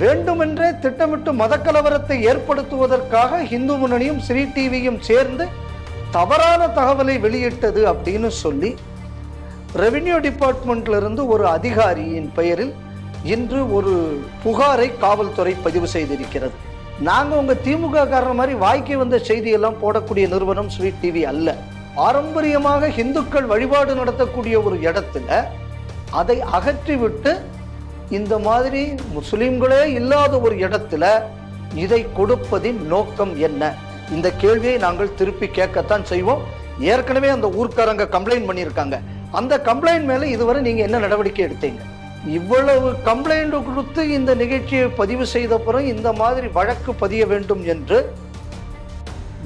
வேண்டுமென்றே திட்டமிட்டு மதக்கலவரத்தை ஏற்படுத்துவதற்காக இந்து முன்னணியும் ஸ்ரீ டிவியும் சேர்ந்து தவறான தகவலை வெளியிட்டது அப்படின்னு சொல்லி ரெவின்யூ டிபார்ட்மெண்ட்லிருந்து ஒரு அதிகாரியின் பெயரில் இன்று ஒரு புகாரை காவல்துறை பதிவு செய்திருக்கிறது. நாங்கள் உங்கள் திமுக காரணம் மாதிரி வாய்க்கு வந்த செய்தியெல்லாம் போடக்கூடிய நிறுவனம் ஸ்வீட் டிவி அல்ல. பாரம்பரியமாக இந்துக்கள் வழிபாடு நடத்தக்கூடிய ஒரு இடத்துல அதை அகற்றிவிட்டு இந்த மாதிரி முஸ்லீம்களே இல்லாத ஒரு இடத்துல இதை கொடுப்பதின் நோக்கம் என்ன? இந்த கேள்வியை நாங்கள் திருப்பி கேட்கத்தான் செய்வோம். ஏற்கனவே அந்த ஊர்க்காரங்க கம்ப்ளைண்ட் பண்ணியிருக்காங்க. அந்த கம்ப்ளைண்ட் மேலே இதுவரை நீங்கள் என்ன நடவடிக்கை எடுத்தீங்க? இவ்வளவு கம்ப்ளைண்ட் கொடுத்து இந்த நிகழ்ச்சியை பதிவு செய்த பிறகு இந்த மாதிரி வழக்கு பதிய வேண்டும் என்று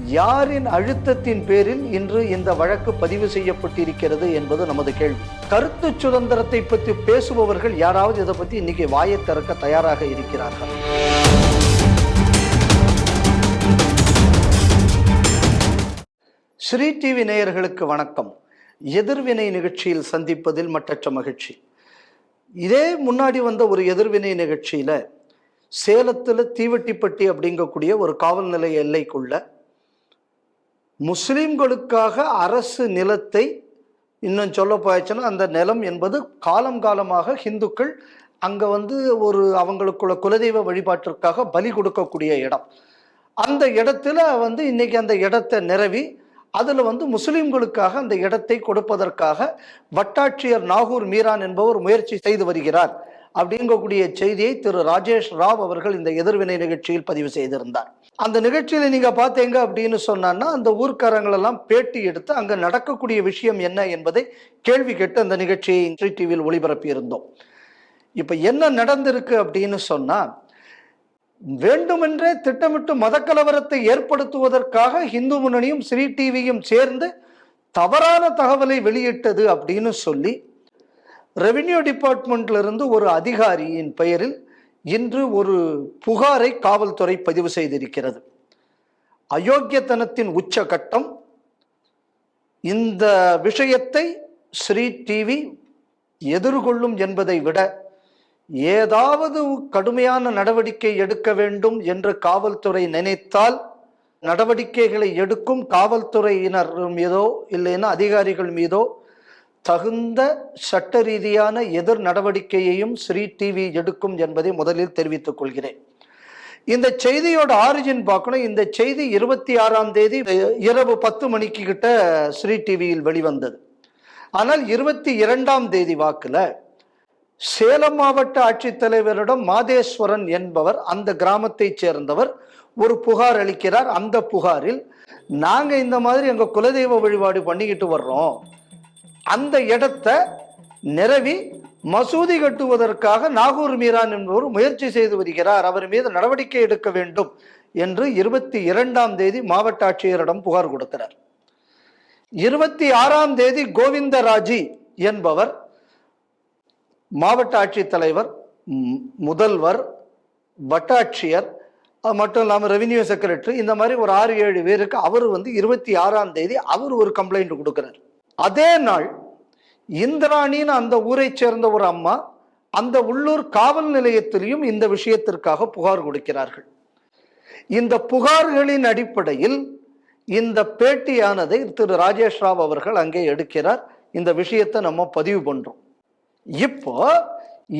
யாரின் அழுத்தத்தின் பேரில் இன்று இந்த வழக்கு பதிவு செய்யப்பட்டிருக்கிறது என்பது நமது கேள்வி. கருத்து சுதந்திரத்தை பற்றி பேசுபவர்கள் யாராவது இதை பற்றி இன்னைக்கு வாயை திறக்க தயாராக இருக்கிறார்கள். ஸ்ரீ டிவி நேயர்களுக்கு வணக்கம். எதிர்வினை நிகழ்ச்சியில் சந்திப்பதில் மட்டற்ற மகிழ்ச்சி. இதே முன்னாடி வந்த ஒரு எதிர்வினை நிகழ்ச்சியில் சேலத்தில் தீவட்டிப்பட்டி அப்படிங்கக்கூடிய ஒரு காவல் நிலைய எல்லைக்குள்ள முஸ்லீம்களுக்காக அரசு நிலத்தை இன்னும் சொல்ல போயாச்சுன்னா அந்த நிலம் என்பது காலம் காலமாக ஹிந்துக்கள் அங்கே வந்து ஒரு அவங்களுக்குள்ள குலதெய்வ வழிபாட்டிற்காக பலி கொடுக்கக்கூடிய இடம். அந்த இடத்துல வந்து இன்னைக்கு அந்த இடத்தை நிரவி அதில் வந்து முஸ்லீம்களுக்காக அந்த இடத்தை கொடுப்பதற்காக வட்டாட்சியர் நாகூர் மீரான் என்பவர் முயற்சி செய்து வருகிறார். அப்படிங்கக்கூடிய செய்தியை திரு ராஜேஷ் ராவ் அவர்கள் இந்த எதிர்வினை நிகழ்ச்சியில் பதிவு செய்திருந்தார். அந்த நிகழ்ச்சியில நீங்க பார்த்தீங்க அப்படின்னு சொன்னான்னா அந்த ஊர்க்காரங்கள் எல்லாம் பேட்டி எடுத்து அங்க நடக்கக்கூடிய விஷயம் என்ன என்பதை கேள்வி கேட்டு அந்த நிகழ்ச்சியை ஸ்ரீ டிவியில் ஒளிபரப்பி இருந்தோம். இப்ப என்ன நடந்திருக்கு அப்படின்னு சொன்னா வேண்டுமென்றே திட்டமிட்டு மதக்கலவரத்தை ஏற்படுத்துவதற்காக இந்து முன்னணியும் ஸ்ரீ டிவியும் சேர்ந்து தவறான தகவலை வெளியிட்டது அப்படின்னு சொல்லி ரெவின்யூ டிபார்ட்மெண்ட்ல இருந்து ஒரு அதிகாரியின் பெயரில் இன்று ஒரு புகாரை காவல்துறை பதிவு செய்திருக்கிறது. அயோக்கியத்தனத்தின் உச்சகட்டம். இந்த விஷயத்தை ஸ்ரீ டிவி எதிர்கொள்ளும் என்பதை விட ஏதாவது கடுமையான நடவடிக்கை எடுக்க வேண்டும் என்று காவல்துறை நினைத்தால் நடவடிக்கைகளை எடுக்கும் காவல்துறையினர் மீதோ இல்லைன்னா அதிகாரிகள் மீதோ தகுந்த சட்ட ரீதியான எதிர் நடவடிக்கையையும் ஸ்ரீ டிவி எடுக்கும் என்பதை முதலில் தெரிவித்துக் கொள்கிறேன். இந்த செய்தியோட ஆரிஜின் பார்க்கணும். இந்த செய்தி இருபத்தி ஆறாம் தேதி இரவு பத்து மணிக்கு கிட்ட ஸ்ரீ டிவியில் வெளிவந்தது. ஆனால் இருபத்தி இரண்டாம் தேதி வாக்கில் சேலம் மாவட்ட ஆட்சித்தலைவரிடம் மாதேஸ்வரன் என்பவர் அந்த கிராமத்தைச் சேர்ந்தவர் ஒரு புகார் அளிக்கிறார். அந்த புகாரில் நாங்கள் இந்த மாதிரி எங்கள் குலதெய்வ வழிபாடு பண்ணிக்கிட்டு வர்றோம். அந்த இடத்த நிரவி மசூதி கட்டுவதற்காக நாகூர் மீரான் என்பவர் முயற்சி செய்து வருகிறார். அவர் மீது நடவடிக்கை எடுக்க வேண்டும் என்று இருபத்தி இரண்டாம் தேதி மாவட்ட ஆட்சியரிடம் புகார் கொடுக்கிறார். இருபத்தி ஆறாம் தேதி கோவிந்தராஜி என்பவர் மாவட்ட ஆட்சித்தலைவர் முதல்வர் வட்டாட்சியர் அது மட்டும் இல்லாமல் ரெவின்யூ செக்ரட்டரி இந்த மாதிரி ஒரு ஆறு ஏழு பேருக்கு அவர் வந்து இருபத்தி ஆறாம் தேதி அவர் ஒரு கம்ப்ளைண்ட் கொடுக்கிறார். அதே நாள் இந்திராணின்னு அந்த ஊரைச் சேர்ந்த ஒரு அம்மா அந்த உள்ளூர் காவல் நிலையத்திலையும் இந்த விஷயத்திற்காக புகார் கொடுக்கிறார்கள். இந்த புகார்களின் அடிப்படையில் இந்த பேட்டியானதை திரு ராஜேஷ் ராவ் அவர்கள் அங்கே எடுக்கிறார். இந்த விஷயத்தை நம்ம பதிவு பண்றோம். இப்போ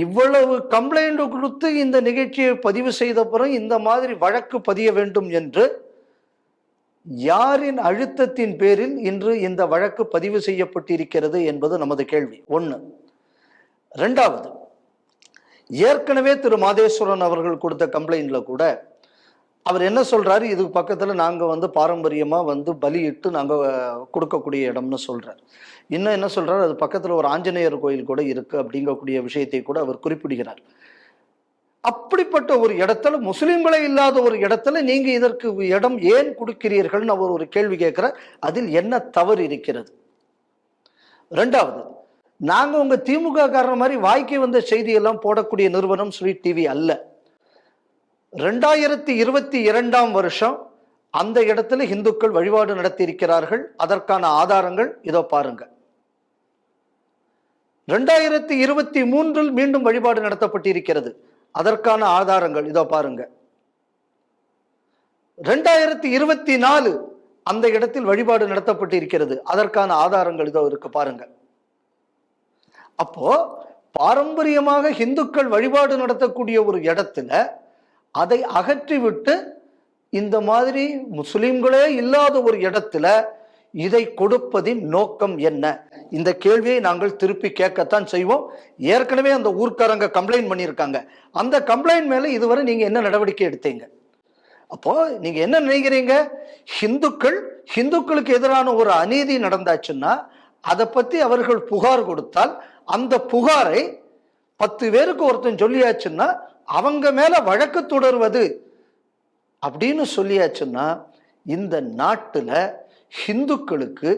இவ்வளவு கம்ப்ளைண்ட் கொடுத்து இந்த நிகழ்ச்சியை பதிவு செய்த பிறகு இந்த மாதிரி வழக்கு பதிய வேண்டும் என்று யாரின் அழுத்தத்தின் பேரில் இன்று இந்த வழக்கு பதிவு செய்யப்பட்டிருக்கிறது என்பது நமது கேள்வி. ஒன்று ரெண்டாவது ஏற்கனவே திரு. மாதேஸ்வரன் அவர்கள் கொடுத்த கம்ப்ளைண்ட்ல கூட அவர் என்ன சொல்றாரு? இதுக்கு பக்கத்துல நாங்க வந்து பாரம்பரியமா வந்து பலியிட்டு நாங்க கொடுக்கக்கூடிய இடம்னு சொல்றார். இன்னும் என்ன சொல்றாரு? அது பக்கத்துல ஒரு ஆஞ்சநேயர் கோயில் கூட இருக்கு அப்படிங்கக்கூடிய விஷயத்தை கூட அவர் குறிப்பிடுகிறார். அப்படிப்பட்ட ஒரு இடத்துல முஸ்லீம்களே இல்லாத ஒரு இடத்துல நீங்க இதற்கு இடம் ஏன் கொடுக்கிறீர்கள்னு அவர் ஒரு கேள்வி கேட்கிறார். அதில் என்ன தவறு இருக்கிறது? ரெண்டாவது நாங்க உங்க திமுக காரணம் மாதிரி வாய்க்கு வந்த செய்தியெல்லாம் போடக்கூடிய நிறுவனம் ஸ்வீட் டிவி அல்ல. ரெண்டாயிரத்தி இருபத்தி இரண்டாம் வருஷம் அந்த இடத்துல இந்துக்கள் வழிபாடு நடத்தி இருக்கிறார்கள் அதற்கான ஆதாரங்கள் இதோ பாருங்க. ரெண்டாயிரத்தி இருபத்தி மூன்றில் மீண்டும் வழிபாடு நடத்தப்பட்டிருக்கிறது. அதற்கான ஆதாரங்கள் இதோ பாருங்க. ரெண்டாயிரத்தி இருபத்தி நாலு அந்த இடத்தில் வழிபாடு நடத்தப்பட்டு இருக்கிறது அதற்கான ஆதாரங்கள் இதோ இருக்கு பாருங்க. அப்போ பாரம்பரியமாக இந்துக்கள் வழிபாடு நடத்தக்கூடிய ஒரு இடத்துல அதை அகற்றிவிட்டு இந்த மாதிரி முஸ்லீம்களே இல்லாத ஒரு இடத்துல இதை கொடுப்பதின் நோக்கம் என்ன? இந்த கேள்வியை நாங்கள் திருப்பி கேட்கத்தான் செய்வோம். ஏற்கனவே அந்த ஊர்க்காரங்க கம்ப்ளைண்ட் பண்ணியிருக்காங்க. அந்த கம்ப்ளைண்ட் மேலே இதுவரை நீங்கள் என்ன நடவடிக்கை எடுத்தீங்க? அப்போ நீங்க என்ன நினைக்கிறீங்க? ஹிந்துக்கள் ஹிந்துக்களுக்கு எதிரான ஒரு அநீதி நடந்தாச்சுன்னா அதை பத்தி அவர்கள் புகார் கொடுத்தால் அந்த புகாரை பத்து பேருக்கு ஒருத்தன் சொல்லியாச்சுன்னா அவங்க மேல வழக்கு தொடர்வது அப்படின்னு சொல்லியாச்சுன்னா இந்த நாட்டுல ஹிந்துக்களுக்கு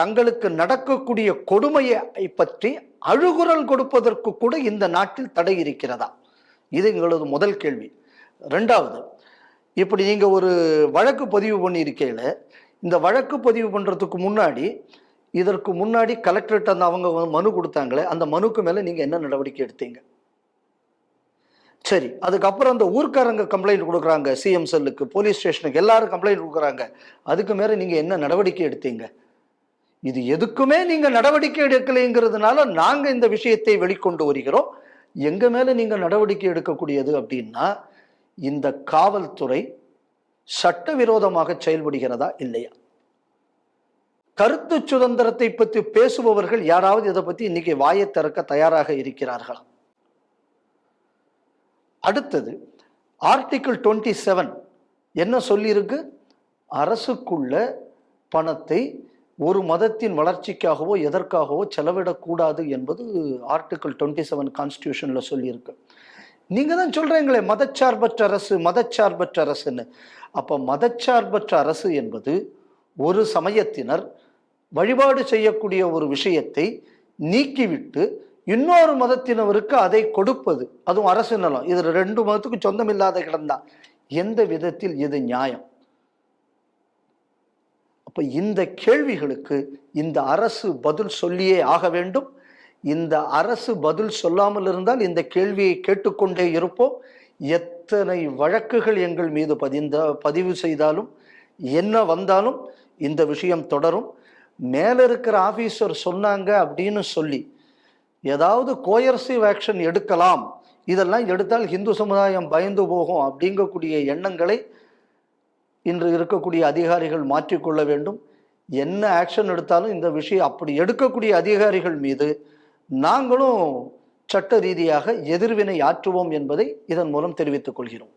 தங்களுக்கு நடக்கக்கூடிய கொடுமையை பற்றி அழுகுரல் கொடுப்பதற்கு கூட இந்த நாட்டில் தடை இருக்கிறதா? இது எங்களது முதல் கேள்வி. ரெண்டாவது இப்படி நீங்கள் ஒரு வழக்கு பதிவு பண்ணியிருக்கையில இந்த வழக்கு பதிவு பண்ணுறதுக்கு முன்னாடி இதற்கு முன்னாடி கலெக்டர்கிட்ட அந்த அவங்க மனு கொடுத்தாங்களே அந்த மனுக்கு மேலே நீங்கள் என்ன நடவடிக்கை எடுத்தீங்க? சரி அதுக்கப்புறம் அந்த ஊர்க்காரங்க கம்ப்ளைண்ட் கொடுக்குறாங்க. சிஎம் செல்லுக்கு போலீஸ் ஸ்டேஷனுக்கு எல்லாரும் கம்ப்ளைண்ட் கொடுக்குறாங்க. அதுக்கு மேலே நீங்கள் என்ன நடவடிக்கை எடுத்தீங்க? இது எதுக்குமே நீங்கள் நடவடிக்கை எடுக்கலைங்கிறதுனால நாங்கள் இந்த விஷயத்தை வெளிக்கொண்டு வருகிறோம். எங்கள் மேலே நீங்கள் நடவடிக்கை எடுக்கக்கூடியது அப்படின்னா இந்த காவல்துறை சட்டவிரோதமாக செயல்படுகிறதா இல்லையா? கருத்து சுதந்திரத்தை பற்றி பேசுபவர்கள் யாராவது இதை பற்றி இன்னைக்கு வாயை திறக்க தயாராக இருக்கிறார்களா? அடுத்தது ஆர்டிக்கிள் டுவெண்ட்டி செவன் என்ன சொல்லியிருக்கு? அரசுக்குள்ள பணத்தை ஒரு மதத்தின் வளர்ச்சிக்காகவோ எதற்காகவோ செலவிடக்கூடாது என்பது ஆர்டிக்கிள் டுவெண்ட்டி செவன் கான்ஸ்டியூஷனில் சொல்லியிருக்கு. நீங்கள் தான் சொல்கிறீங்களே மதச்சார்பற்ற அரசு மதச்சார்பற்ற அரசுன்னு. அப்போ மதச்சார்பற்ற அரசு என்பது ஒரு சமயத்தினர் வழிபாடு செய்யக்கூடிய ஒரு விஷயத்தை நீக்கிவிட்டு இன்னொரு மதத்தினவருக்கு அதை கொடுப்பது அதுவும் அரசு நலம். இது ரெண்டு மதத்துக்கு சொந்தம் இல்லாத இடம்தான் எந்த விதத்தில் இது நியாயம்? அப்போ இந்த கேள்விகளுக்கு இந்த அரசு பதில் சொல்லியே ஆக வேண்டும். இந்த அரசு பதில் சொல்லாமல் இருந்தால் இந்த கேள்வியை கேட்டுக்கொண்டே இருப்போம். எத்தனை வழக்குகள் எங்கள் மீது பதிந்த பதிவு செய்தாலும் என்ன வந்தாலும் இந்த விஷயம் தொடரும். மேலே இருக்கிற ஆஃபீஸர் சொன்னாங்க அப்படின்னு சொல்லி ஏதாவது கோயர்சிவ் ஆக்ஷன் எடுக்கலாம். இதெல்லாம் எடுத்தால் இந்து சமுதாயம் பயந்து போகும் அப்படிங்கக்கூடிய எண்ணங்களை இன்று இருக்கக்கூடிய அதிகாரிகள் மாற்றிக்கொள்ள வேண்டும். என்ன ஆக்ஷன் எடுத்தாலும் இந்த விஷயம் அப்படி எடுக்கக்கூடிய அதிகாரிகள் மீது நாங்களும் சட்ட ரீதியாக எதிர்வினை ஆற்றுவோம் என்பதை இதன் மூலம் தெரிவித்துக் கொள்கிறோம்.